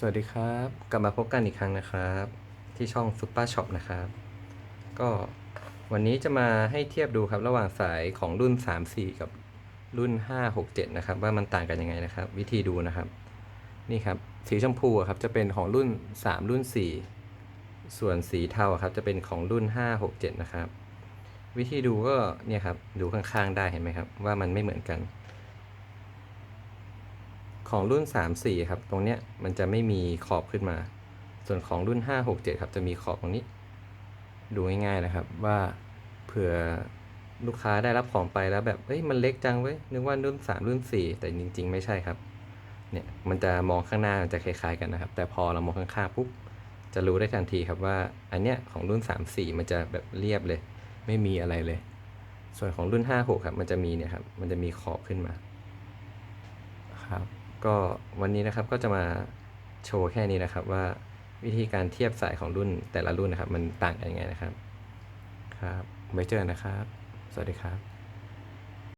สวัสดีครับ กลับมาพบกันอีกครั้งนะครับ ที่ช่อง Super Shop นะครับ ก็วันนี้จะมาให้เทียบดูครับระหว่างสายของรุ่น 3-4 กับรุ่น 5-6-7 นะครับ ว่ามันต่างกันยังไงนะครับ วิธีดูนะครับ นี่ครับสีชมพูครับจะเป็นของรุ่น 3 รุ่น 4 ส่วนสีเทาครับจะเป็นของรุ่น 5-6-7 นะครับ วิธีดูก็เนี่ยครับดูข้างๆได้เห็นไหมครับว่ามันไม่เหมือนกัน ของรุ่น 3 4 ครับ ตรงเนี้ยมันจะไม่มีขอบขึ้นมา ส่วนของรุ่น 5 6 7 ครับ จะมีขอบตรงนี้ ดูง่ายๆนะครับว่าเผื่อลูกค้าได้รับของไปแล้วแบบเอ้ยมันเล็กจังเว้ยนึกว่ารุ่น 3 รุ่น 4 แต่จริง ๆ ไม่ใช่ครับเนี่ยมันจะมองข้างหน้ามันจะคล้ายๆกันนะครับ แต่พอเรามองข้างๆปุ๊บจะรู้ได้ทันทีครับว่าอันเนี้ยของรุ่น 3 4 มันจะแบบเรียบเลย ไม่มีอะไรเลย ส่วนของรุ่น 5 6 ครับ มันจะมีเนี่ยครับ มันจะมีขอบขึ้นมาครับ ก็วันนี้นะครับก็จะมาโชว์แค่นี้นะครับว่าวิธีการเทียบสายของรุ่นแต่ละรุ่นนะครับ มันต่างกันยังไงนะครับ ครับไว้เจอกันนะครับ สวัสดีครับ